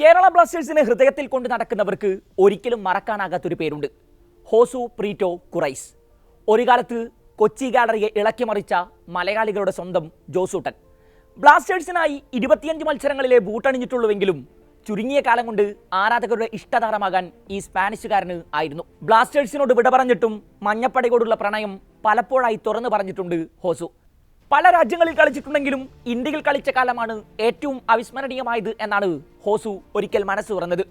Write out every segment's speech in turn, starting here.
കേരള ബ്ലാസ്റ്റേഴ്സിനെ ഹൃദയത്തിൽ കൊണ്ട് നടക്കുന്നവർക്ക് ഒരിക്കലും മറക്കാനാകാത്തൊരു പേരുണ്ട്. ഹോസു പ്രീറ്റോ കുറൈസ്. ഒരു കാലത്ത് കൊച്ചി ഗാലറിയെ ഇളക്കിമറിച്ച മലയാളികളുടെ സ്വന്തം ജോസൂട്ടൻ. ബ്ലാസ്റ്റേഴ്സിനായി ഇരുപത്തിയഞ്ച് മത്സരങ്ങളിലെ ബൂട്ടണിഞ്ഞിട്ടുള്ളുവെങ്കിലും ചുരുങ്ങിയ കാലം കൊണ്ട് ആരാധകരുടെ ഇഷ്ടതാരമാകാൻ ഈ സ്പാനിഷുകാരന് ആയിരുന്നു. ബ്ലാസ്റ്റേഴ്സിനോട് വിട പറഞ്ഞിട്ടും മഞ്ഞപ്പടയോടുള്ള പ്രണയം പലപ്പോഴായി തുറന്നു പറഞ്ഞിട്ടുണ്ട് ഹോസു. പല രാജ്യങ്ങളിൽ കളിച്ചിട്ടുണ്ടെങ്കിലും ഇന്ത്യയിൽ കളിച്ച കാലമാണ് ഏറ്റവും അവിസ്മരണീയമായത് എന്നാണ് ഹോസു ഒരിക്കൽ മനസ്സ് തുറന്നത്.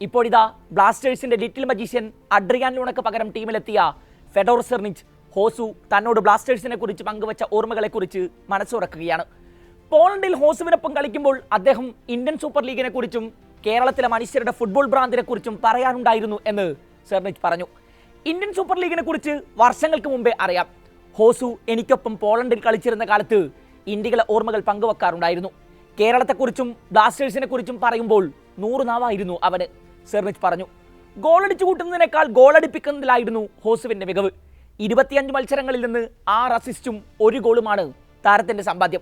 ഇപ്പോഴിതാ ബ്ലാസ്റ്റേഴ്സിന്റെ ലിറ്റിൽ മജീഷ്യൻ അഡ്രിയാൻ ലൂണക്ക് പകരം ടീമിലെത്തിയ ഫെഡോർ സെർണിച്ച് ഹോസു തന്നോട് ബ്ലാസ്റ്റേഴ്സിനെ കുറിച്ച് പങ്കുവച്ച ഓർമ്മകളെക്കുറിച്ച് മനസ്സുറക്കുകയാണ് പോളണ്ടിൽ ഹോസുവിനൊപ്പം കളിക്കുമ്പോൾ അദ്ദേഹം ഇന്ത്യൻ സൂപ്പർ ലീഗിനെ കുറിച്ചും കേരളത്തിലെ മനുഷ്യരുടെ ഫുട്ബോൾ ഭ്രാന്തിനെ കുറിച്ചും പറയാനുണ്ടായിരുന്നു എന്ന് സെർണിച്ച് പറഞ്ഞു. ഇന്ത്യൻ സൂപ്പർ ലീഗിനെ കുറിച്ച് വർഷങ്ങൾക്ക് മുമ്പേ അറിയാം. ഹോസു എനിക്കൊപ്പം പോളണ്ടിൽ കളിച്ചിരുന്ന കാലത്ത് ഇന്ത്യയിലെ ഓർമ്മകൾ പങ്കുവെക്കാറുണ്ടായിരുന്നു. കേരളത്തെക്കുറിച്ചും ബ്ലാസ്റ്റേഴ്സിനെ കുറിച്ചും പറയുമ്പോൾ നൂറ് നാവായിരുന്നു അവന് സെർണിച്ച് പറഞ്ഞു. ഗോളടിച്ചു കൂട്ടുന്നതിനേക്കാൾ ഗോളടിപ്പിക്കുന്നതിലായിരുന്നു ഹോസുവിന്റെ മികവ്. ഇരുപത്തിയഞ്ച് മത്സരങ്ങളിൽ നിന്ന് ആറ് അസിസ്റ്റും ഒരു ഗോളുമാണ് താരത്തിന്റെ സമ്പാദ്യം.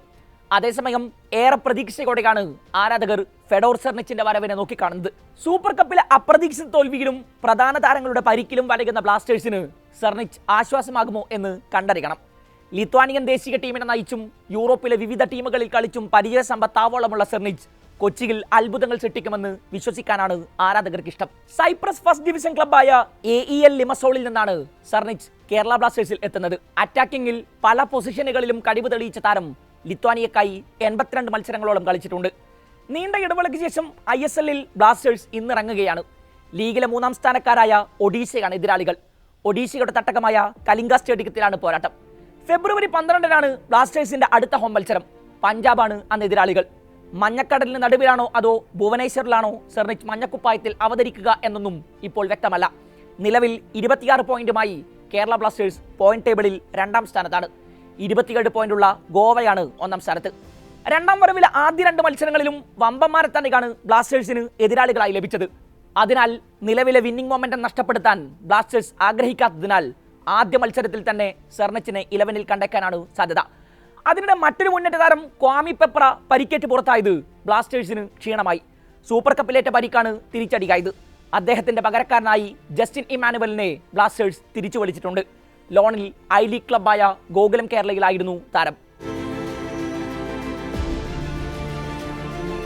അതേസമയം ഏറെ പ്രതീക്ഷയോടെയാണ് ആരാധകർ ഫെഡോർ സെർണിച്ചിന്റെ വരവിനെ നോക്കിക്കാണുന്നത് സൂപ്പർ കപ്പിലെ അപ്രതീക്ഷിത തോൽവിയിലും പ്രധാന താരങ്ങളുടെ പരിക്കിലും വലയുന്ന ബ്ലാസ്റ്റേഴ്സിന് സെർണിച്ച് ആശ്വാസമാകുമോ എന്ന് കണ്ടറിയണം. ലിത്വാനിയൻ ദേശീയ ടീമിനെ നയിച്ചും യൂറോപ്പിലെ വിവിധ ടീമുകളിൽ കളിച്ചും പരിചയ സമ്പത്താവോളമുള്ള സെർണിച്ച് കൊച്ചിയിൽ അത്ഭുതങ്ങൾ സൃഷ്ടിക്കുമെന്ന് വിശ്വസിക്കാനാണ് ആരാധകർക്ക് ഇഷ്ടം സൈപ്രസ് ഫസ്റ്റ് ഡിവിഷൻ ക്ലബായ എ ഇ എൽ ലിമസോളിൽ നിന്നാണ് സർണിച്ച് കേരള ബ്ലാസ്റ്റേഴ്സിൽ എത്തുന്നത്. അറ്റാക്കിങ്ങിൽ പല പൊസിഷനുകളിലും കഴിവ് തെളിയിച്ച താരം ലിത്വാനിയക്കായി എൺപത്തിരണ്ട് മത്സരങ്ങളോളം കളിച്ചിട്ടുണ്ട്. നീണ്ട ഇടവേളയ്ക്ക് ശേഷം ഐ എസ് എല്ലിൽ ബ്ലാസ്റ്റേഴ്സ് ഇന്നിറങ്ങുകയാണ്. ലീഗിലെ മൂന്നാം സ്ഥാനക്കാരായ ഒഡീഷയാണ് എതിരാളികൾ. ഒഡീഷയുടെ തട്ടകമായ കലിംഗ സ്റ്റേഡിയത്തിലാണ് പോരാട്ടം. ഫെബ്രുവരി പന്ത്രണ്ടിനാണ് ബ്ലാസ്റ്റേഴ്സിന്റെ അടുത്ത ഹോം മത്സരം. പഞ്ചാബാണ് അന്ന് എതിരാളികൾ. മഞ്ഞക്കടലിന് നടുവിലാണോ അതോ ഭുവനേശ്വറിലാണോ സെർണിച്ച് മഞ്ഞക്കുപ്പായത്തിൽ അവതരിക്കുക എന്നൊന്നും ഇപ്പോൾ വ്യക്തമല്ല. നിലവിൽ ഇരുപത്തിയാറ് പോയിന്റുമായി കേരള ബ്ലാസ്റ്റേഴ്സ് പോയിന്റ് ടേബിളിൽ രണ്ടാം സ്ഥാനത്താണ്. ഇരുപത്തിയേഴ് പോയിന്റുള്ള ഗോവയാണ് ഒന്നാം സ്ഥാനത്ത്. രണ്ടാം വരവിലെ ആദ്യ രണ്ട് മത്സരങ്ങളിലും വമ്പന്മാരെ തന്നെയാണ് ബ്ലാസ്റ്റേഴ്സിന് എതിരാളികളായി ലഭിച്ചത്. അതിനാൽ നിലവിലെ വിന്നിംഗ് മൊമെന്റം നഷ്ടപ്പെടുത്താൻ ബ്ലാസ്റ്റേഴ്സ് ആഗ്രഹിക്കാത്തതിനാൽ ആദ്യ മത്സരത്തിൽ തന്നെ സെർണച്ചിനെ ഇലവനിൽ കണ്ടേക്കാനാണ് സാധ്യത. അതിനിടെ മറ്റൊരു മുന്നേറ്റ താരം ക്വാമി പെപ്ര പരിക്കേറ്റ് പുറത്തായത് ബ്ലാസ്റ്റേഴ്സിന് ക്ഷീണമായി. സൂപ്പർ കപ്പിലേറ്റ പരിക്കാണ് തിരിച്ചടിയായത്. അദ്ദേഹത്തിന്റെ പകരക്കാരനായി ജസ്റ്റിൻ ഇമാനുവലിനെ ബ്ലാസ്റ്റേഴ്സ് തിരിച്ചു വിളിച്ചിട്ടുണ്ട് ലോണിൽ ഐ ലീഗ് ക്ലബായ ഗോകുലം കേരളയിലായിരുന്നു താരം.